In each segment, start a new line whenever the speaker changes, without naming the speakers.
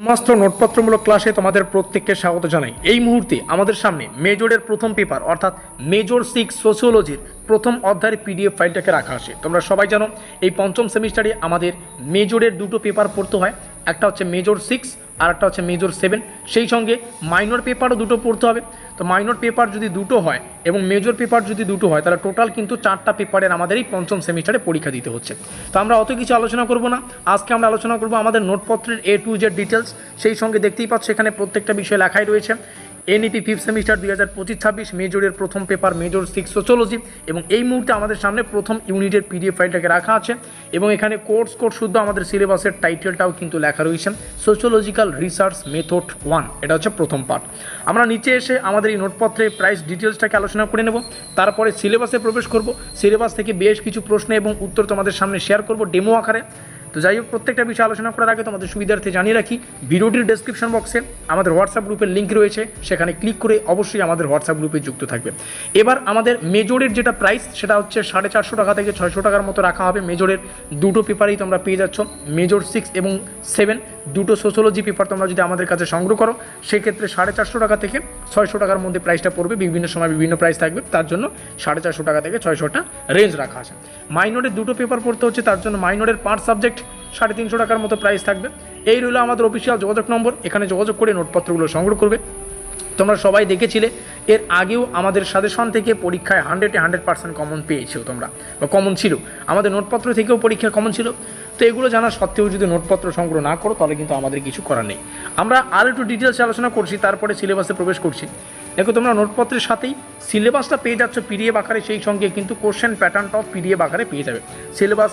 সমস্ত নোটপত্রমূলক ক্লাসে তোমাদের প্রত্যেককে স্বাগত জানাই। এই মুহূর্তে আমাদের সামনে মেজরের প্রথম পেপার, অর্থাৎ মেজর সিক্স সোশিওলজির প্রথম অধ্যায়ের পিডিএফ ফাইলটাকে রাখা আছে। তোমরা সবাই জানো, এই পঞ্চম সেমিস্টারে আমাদের মেজরের দুটো পেপার পড়তে হয়। একটা হচ্ছে মেজর সিক্স আর একটা হচ্ছে মেজর সেভেন সেই সঙ্গে মাইনর পেপারও দুটো পড়তে হবে। তো মাইনর পেপার যদি দুটো হয় এবং মেজর পেপার যদি দুটো হয়, তাহলে টোটাল কিন্তু চারটা পেপারের আমাদের এই পঞ্চম সেমিস্টারে পরীক্ষা দিতে হচ্ছে। তো আমরা অত কিছু আলোচনা করব না। আজকে আমরা আলোচনা করব আমাদের নোটপত্রের এ টু জেড ডিটেলস সেই সঙ্গে দেখতেই পাচ্ছ এখানে প্রত্যেকটা বিষয় লেখাই রয়েছে। এনইপি ফিফথ সেমিস্টার দুই হাজার পঁচিশ ছাব্বিশ মেজরের প্রথম পেপার মেজর সিক্স সোচোলজি এবং এই মুহূর্তে আমাদের সামনে প্রথম ইউনিটের পিডিএফ ফাইলটাকে রাখা আছে এবং এখানে কোর্স কোর্স শুদ্ধ আমাদের সিলেবাসের টাইটেলটাও কিন্তু লেখা রয়েছে সোশ্যোলজিক্যাল রিসার্চ মেথড ওয়ান এটা হচ্ছে প্রথম পার্ট আমরা নিচে এসে আমাদের এই নোটপত্রে প্রাইস ডিটেলসটাকে আলোচনা করে নেব, তারপরে সিলেবাসে প্রবেশ করব সিলেবাস থেকে বেশ কিছু প্রশ্ন এবং উত্তর তোমাদের সামনে শেয়ার করব ডেমো আকারে। তো যাই হোক, প্রত্যেকটা বিষয় আলোচনা করার আগে তোমাদের সুবিধার্থে জানিয়ে রাখি, ভিডিওটির ডেসক্রিপশন বক্সে আমাদের হোয়াটসঅ্যাপ গ্রুপের লিঙ্ক রয়েছে, সেখানে ক্লিক করে অবশ্যই আমাদের হোয়াটসঅ্যাপ গ্রুপে যুক্ত থাকবে। এবার আমাদের মেজরের যেটা প্রাইস সেটা হচ্ছে সাড়ে চারশো টাকা থেকে ছয়শো টাকার মতো রাখা হবে। মেজরের দুটো পেপারেই তোমরা পেয়ে যাচ্ছ মেজর সিক্স এবং সেভেন দুটো সোশ্যোলজি পেপার তোমরা যদি আমাদের কাছে সংগ্রহ করো, সেক্ষেত্রে সাড়ে চারশো টাকা থেকে ছয়শো টাকার মধ্যে প্রাইসটা পড়বে। বিভিন্ন সময় বিভিন্ন প্রাইস থাকবে। তার জন্য সাড়ে চারশো টাকা থেকে ছয়শোটা রেঞ্জ রাখা আছে। মাইনরের দুটো পেপার পড়তে হচ্ছে, তার জন্য মাইনরের পাঁচ সাবজেক্ট সাড়ে তিনশো টাকার মতো প্রাইস থাকবে। এই রইল আমাদের অফিসিয়াল যোগাযোগ নম্বর। এখানে যোগাযোগ করে নোটপত্রগুলো সংগ্রহ করবে। তোমরা সবাই দেখেছিলে, এর আগেও আমাদের সাজেশন থেকে পরীক্ষায় হান্ড্রেডে হান্ড্রেড পার্সেন্ট কমন পেয়েছ তোমরা, বা কমন ছিল। আমাদের নোটপত্র থেকেও পরীক্ষা কমন ছিল। তো এগুলো জানা সত্ত্বেও যদি নোটপত্র সংগ্রহ না করো, তাহলে কিন্তু আমাদের কিছু করার নেই। আমরা আর একটু ডিটেলস আলোচনা করছি, তারপরে সিলেবাসে প্রবেশ করছি। দেখো তোমরা নোটপত্রের সাথেই সিলেবাসটা পেয়ে যাচ্ছ পিডিএফ আকারে, সেই সঙ্গে কিন্তু কোশ্চেন প্যাটার্নটাও পিডিএফ আকারে পেয়ে যাবে। সিলেবাস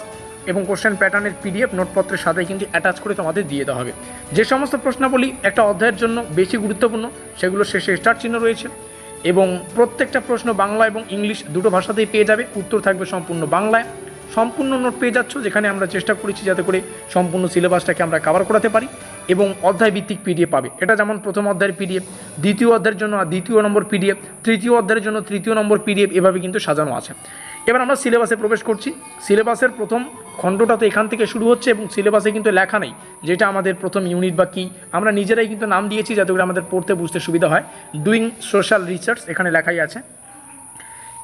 এবং কোশ্চেন প্যাটার্নের পিডিএফ নোটপত্রের সাথে কিন্তু অ্যাটাচ করে তোমাদের দিয়ে দেওয়া হবে। যে সমস্ত প্রশ্নাবলী একটা অধ্যায়ের জন্য বেশি গুরুত্বপূর্ণ সেগুলো শেষে স্টার চিহ্ন রয়েছে এবং প্রত্যেকটা প্রশ্ন বাংলা এবং ইংলিশ দুটো ভাষাতেই পেয়ে যাবে। উত্তর থাকবে সম্পূর্ণ বাংলায়। সম্পূর্ণ নোট পেয়ে যাচ্ছ, যেখানে আমরা চেষ্টা করেছি যাতে করে সম্পূর্ণ সিলেবাসটাকে আমরা কভার করাতে পারি এবং অধ্যায় ভিত্তিক পিডিএফ পাবে। এটা যেমন প্রথম অধ্যায়ের পিডিএফ দ্বিতীয় অধ্যায়ের জন্য দ্বিতীয় নম্বর পিডিএফ তৃতীয় অধ্যায়ের জন্য তৃতীয় নম্বর পিডিএফ এভাবে কিন্তু সাজানো আছে। এবার আমরা সিলেবাসে প্রবেশ করছি। সিলেবাসের প্রথম খণ্ডটা তো এখান থেকে শুরু হচ্ছে এবং সিলেবাসে কিন্তু লেখা নেই, যেটা আমাদের প্রথম ইউনিট বা কী। আমরা নিজেরাই কিন্তু নাম দিয়েছি যাতে করে আমাদের পড়তে বুঝতে সুবিধা হয়। ডুইং সোশ্যাল রিসার্চ এখানে লেখাই আছে।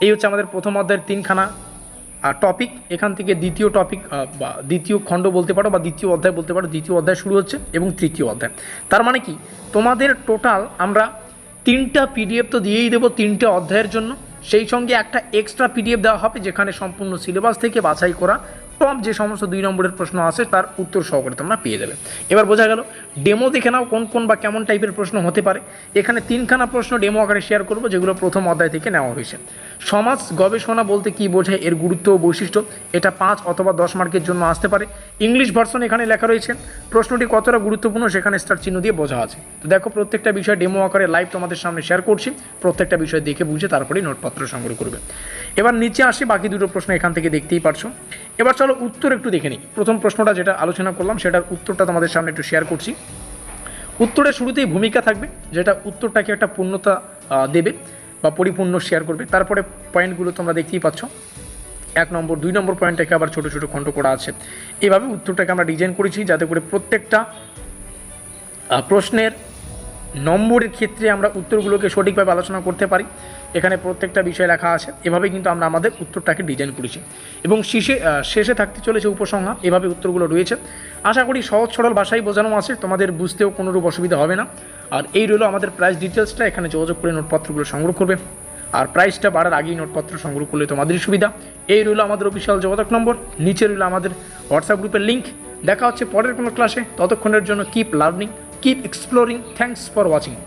এই হচ্ছে আমাদের প্রথম অধ্যায়ের তিনখানা। টপিক এখান থেকে দ্বিতীয় টপিক বা দ্বিতীয় খণ্ড বলতে পারো বা দ্বিতীয় অধ্যায় বলতে পারো, দ্বিতীয় অধ্যায় শুরু হচ্ছে এবং তৃতীয় অধ্যায়। তার মানে কি? তোমাদের টোটাল আমরা তিনটা পিডিএফ তো দিয়েই দেবো তিনটে অধ্যায়ের জন্য। সেই সঙ্গে একটা এক্সট্রা পিডিএফ দেওয়া হবে যেখানে সম্পূর্ণ সিলেবাস থেকে বাছাই করা টপ যে সমস্ত দুই নম্বরের প্রশ্ন আছে, তার উত্তর সহকারে তোমরা পেয়ে যাবে। এবার বোঝা গেল ডেমো দেখে নাও কোন কোন বা কেমন টাইপের প্রশ্ন হতে পারে। এখানে তিনখানা প্রশ্ন ডেমো আকারে শেয়ার করব, যেগুলো প্রথম অধ্যায় থেকে নেওয়া হয়েছে। সমাজ গবেষণা বলতে কি বোঝায় এর গুরুত্ব ও বৈশিষ্ট্য? এটা পাঁচ অথবা দশ মার্কের জন্য আসতে পারে। ইংলিশ ভার্সন এখানে লেখা রয়েছে। প্রশ্নটি কতটা গুরুত্বপূর্ণ সেখানে স্টার চিহ্ন দিয়ে বোঝা আছে। তো দেখো, প্রত্যেকটা বিষয় ডেমো আকারে লাইভ তোমাদের সামনে শেয়ার করছি। প্রত্যেকটা বিষয় দেখে বুঝে তারপরেই নোটপত্র সংগ্রহ করবে। এবার নিচে আসি, বাকি দুটো প্রশ্ন এখান থেকে দেখতেই পারছ। এবার চলো উত্তর একটু দেখে নিই। প্রথম প্রশ্নটা যেটা আলোচনা করলাম, সেটার উত্তরটা তোমাদের সামনে একটু শেয়ার করছি। উত্তরের শুরুতেই ভূমিকা থাকবে, যেটা উত্তরটাকে একটা পূর্ণতা দেবে বা পরিপূর্ণ শেয়ার করবে। তারপরে পয়েন্টগুলো তোমরা দেখতেই পাচ্ছ। এক নম্বর, দুই নম্বর পয়েন্টটাকে আবার ছোটো ছোটো খণ্ড করা আছে। এভাবে উত্তরটাকে আমরা ডিজাইন করেছি যাতে করে প্রত্যেকটা প্রশ্নের নম্বরের ক্ষেত্রে আমরা উত্তরগুলোকে সঠিকভাবে আলোচনা করতে পারি। এখানে প্রত্যেকটা বিষয় লেখা আছে। এভাবে কিন্তু আমরা আমাদের উত্তরটাকে ডিজাইন করেছি। এবং শেষে শেষে থাকতে চলেছে উপসংহার। এভাবে উত্তরগুলো রয়েছে। আশা করি সহজ সরল ভাষায় বোঝানো আছে। তোমাদের বুঝতেও কোনোরূপ অসুবিধা হবে না। আর এই রইল আমাদের প্রাইস ডিটেলসটা এখানে যোগাযোগ করে নোটপত্রগুলো সংগ্রহ করবে। আর প্রাইসটা বাড়ার আগেই নোটপত্র সংগ্রহ করলে তোমাদেরই সুবিধা। এই রইল আমাদের অফিসিয়াল যোগাযোগ নম্বর। নিচে রইল আমাদের হোয়াটসঅ্যাপ গ্রুপের লিঙ্ক দেখা হচ্ছে পরের কোনো ক্লাসে ততক্ষণের জন্য keep learning keep exploring. Thanks for watching.